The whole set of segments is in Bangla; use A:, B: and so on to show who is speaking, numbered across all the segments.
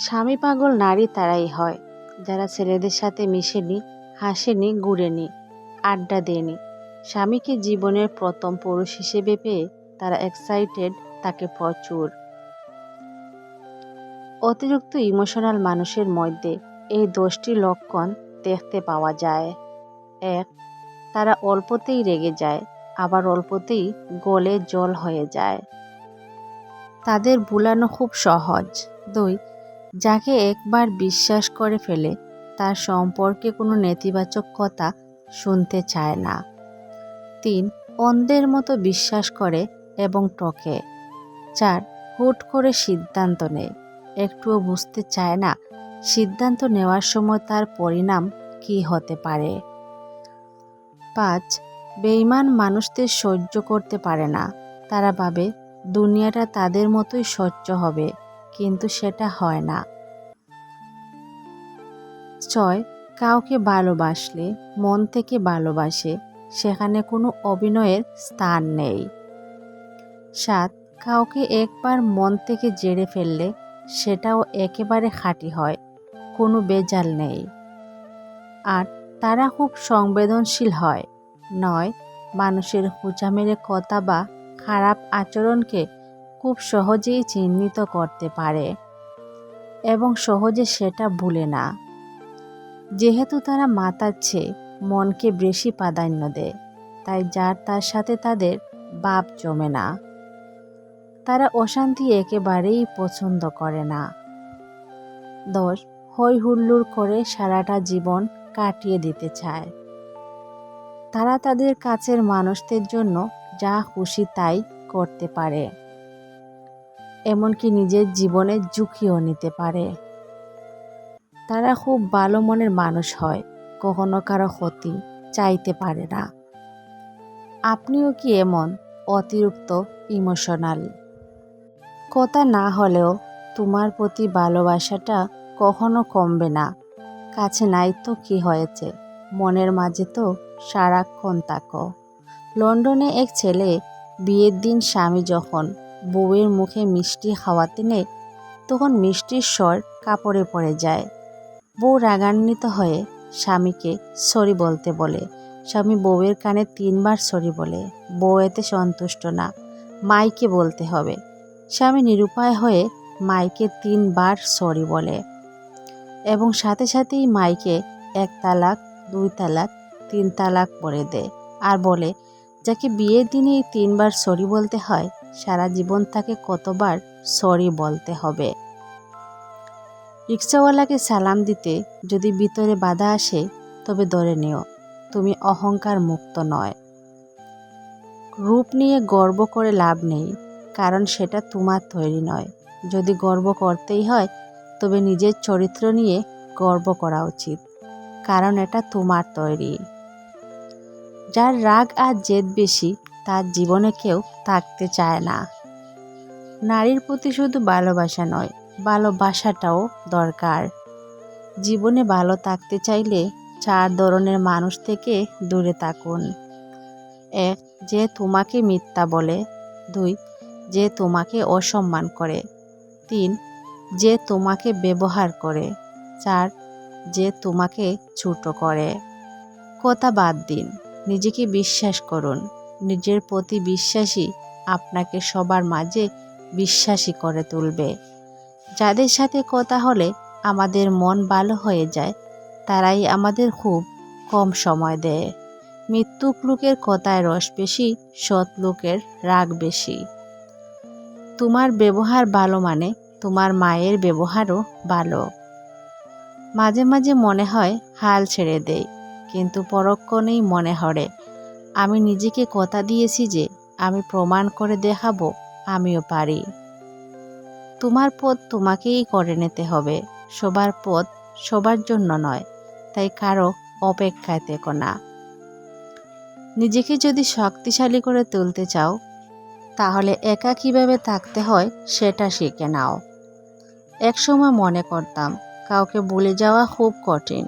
A: স্বামী পাগল নারী তারাই হয়, যারা ছেলেদের সাথে মিশেনি, হাসেনি ঘুরেনি আড্ডা দেয়নি। স্বামীকে জীবনের প্রথম পুরুষ হিসেবে পেয়ে তারা এক্সাইটেড তাকে প্রচুর। অতিরিক্ত ইমোশনাল মানুষের মধ্যে এই দশটি লক্ষণ দেখতে পাওয়া যায়। এক, তারা অল্পতেই রেগে যায়, আবার অল্পতেই গলে জল হয়ে যায়। তাদের ভুলানো খুব সহজ। দুই যাকে একবার বিশ্বাস করে ফেলে তার সম্পর্কে কোনো নেতিবাচক কথা শুনতে চায় না। তিন, অন্ধের মতো বিশ্বাস করে এবং টকে চার, হুট করে সিদ্ধান্ত নেয়। একটুও বুঝতে চায় না সিদ্ধান্ত নেওয়ার সময় তার পরিণাম কী হতে পারে। পাঁচ বেইমান মানুষদের সহ্য করতে পারে না। তারা ভাবে, দুনিয়াটা তাদের মতোই স্বচ্ছ হবে। কিন্তু সেটা হয় না। ছয়, কাউকে ভালোবাসলে, মন থেকে ভালোবাসে, সেখানে কোনো অভিনয়ের স্থান নেই। সাত, কাউকে একবার মন থেকে জেড়ে ফেললে, সেটাও একেবারে খাঁটি হয়, কোনো বেজাল নেই। আর তারা খুব সংবেদনশীল হয়। নয়, মানুষের হুচা মেরে কথা বা খারাপ আচরণকে খুব সহজেই চিহ্নিত করতে পারে এবং সহজে সেটা ভুলে না। যেহেতু তারা মাতাচ্ছে, মনকে বেশি প্রাধান্য দেয়, তাই যার তার সাথে তাদের বাপ জমে না। তারা অশান্তি একেবারেই পছন্দ করে না। দশ হই হুল্লুর করে সারাটা জীবন কাটিয়ে দিতে চায়। তারা তাদের কাছের মানুষদের জন্য যা খুশি তাই করতে পারে। এমনকি নিজের জীবনে ঝুঁকিও নিতে পারে। তারা খুব ভালো মনের মানুষ হয়, কখনো কারও ক্ষতি চাইতে পারে না। আপনিও কি এমন অতিরিক্ত ইমোশনাল? কথা না হলেও তোমার প্রতি ভালোবাসাটা কখনো কমবে না। কাছে নাই তো কি হয়েছে? মনের মাঝে তো সারাক্ষণ তাকো লন্ডনে এক ছেলে বিয়ের দিন স্বামী যখন বউয়ের মুখে মিষ্টি খাওয়াতে নেয় তখন মিষ্টির স্বর কাপড়ে পড়ে যায়। বউ রাগান্বিত হয়ে স্বামীকে সরি বলতে বলে। স্বামী বউয়ের কানে তিনবার সরি বলে। বউ এতে সন্তুষ্ট না। মাইকে বলতে হবে। স্বামী নিরুপায় হয়ে মাইকে তিনবার সরি বলে এবং সাথে সাথেই মাইকে এক তালাক, দুই তালাক, তিন তালাক করে দেয়। আর বলে যাকে বিয়ের দিনে তিনবার সরি বলতে হয়, সারা জীবন তাকে কতবার সরি বলতে হবে। রিক্সাওয়ালাকে সালাম দিতে যদি ভিতরে বাধা আসে, তবে ধরে নিও, তুমি অহংকার মুক্ত নয়। রূপ নিয়ে গর্ব করে লাভ নেই, কারণ সেটা তোমার তৈরি নয়। যদি গর্ব করতেই হয়, তবে নিজের চরিত্র নিয়ে গর্ব করা উচিত, কারণ এটা তোমার তৈরি। যার রাগ আর জেদ বেশি, তার জীবনে কেউ থাকতে চায় না। নারীর প্রতি শুধু ভালোবাসা নয়, ভালোবাসাটাও দরকার। জীবনে ভালো থাকতে চাইলে চার ধরনের মানুষ থেকে দূরে থাকুন। এক, যে তোমাকে মিথ্যা বলে। দুই, যে তোমাকে অসম্মান করে। তিন, যে তোমাকে ব্যবহার করে। চার, যে তোমাকে ছোট করে। কথা বাদ দিন। নিজেকে বিশ্বাস করুন। নিজের প্রতি বিশ্বাসী আপনাকে সবার মাঝে বিশ্বাসী করে তুলবে। যাদের সাথে কথা হলে আমাদের মন ভালো হয়ে যায়, তারাই আমাদের খুব কম সময় দেয়। মৃত্যুক লোকের কথায় রস বেশি, সৎ লোকের রাগ বেশি। তোমার ব্যবহার ভালো মানে তোমার মায়ের ব্যবহারও ভালো। মাঝে মাঝে মনে হয় হাল ছেড়ে দেই। কিন্তু পরক্ষণেই মনে হরে, আমি নিজেকে কথা দিয়েছি যে আমি প্রমাণ করে দেখাবো, আমিও পারি। তোমার পথ তোমাকেই করে নিতে হবে, সবার পথ সবার জন্য নয়, তাই কারও অপেক্ষায় থেকো না। নিজেকে যদি শক্তিশালী করে তুলতে চাও, তাহলে একা কীভাবে থাকতে হয় সেটা শিখে নাও। একসময় মনে করতাম, কাউকে বলে যাওয়া খুব কঠিন,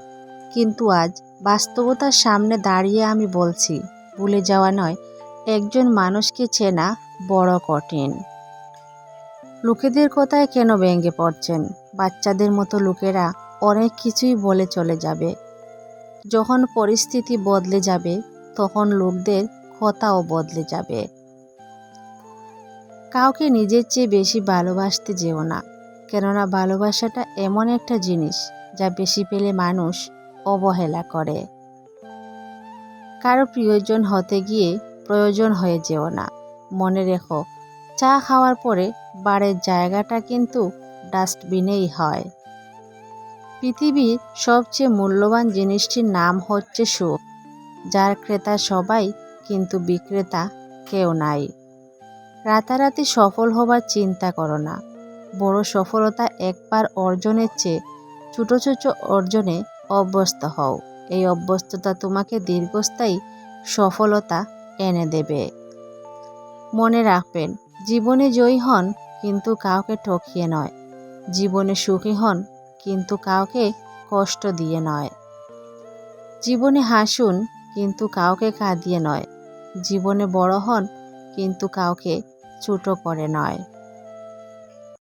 A: কিন্তু আজ বাস্তবতার সামনে দাঁড়িয়ে আমি বলছি, ভুলে যাওয়া নয়, একজন মানুষকে চেনা বড় কঠিন। লোকেদের কথায় কেন ব্যঙ্গে পড়ছেন? বাচ্চাদের মতো লোকেরা অনেক কিছুই বলে চলে যাবে। যখন পরিস্থিতি বদলে যাবে, তখন লোকদের কথাও বদলে যাবে। কাউকে নিজের চেয়ে বেশি ভালোবাসতে যেও না, কেননা ভালোবাসাটা এমন একটা জিনিস যা বেশি পেলে মানুষ অবহেলা করে। কারও প্রিয়জন হতে গিয়ে প্রয়োজন হয়ে যেও না। মনে রেখো, চা খাওয়ার পরে বাড়ির জায়গাটা কিন্তু ডাস্টবিনেই হয়। পৃথিবীর সবচেয়ে মূল্যবান জিনিসটির নাম হচ্ছে সুখ, যার ক্রেতা সবাই কিন্তু বিক্রেতা কেউ নাই। রাতারাতি সফল হবার চিন্তা করো না। বড় সফলতা একবার অর্জনের চেয়ে ছোটো ছোটো অর্জনে অভ্যস্ত হও। এই অভ্যস্ততা তোমাকে দীর্ঘস্থায়ী সফলতা এনে দেবে। মনে রাখবেন, জীবনে জয়ী হন কিন্তু কাউকে ঠকিয়ে নয়। জীবনে সুখী হন কিন্তু কাউকে কষ্ট দিয়ে নয়। জীবনে হাসুন কিন্তু কাউকে কাঁদিয়ে নয়। জীবনে বড় হন কিন্তু কাউকে ছোটো করে নয়।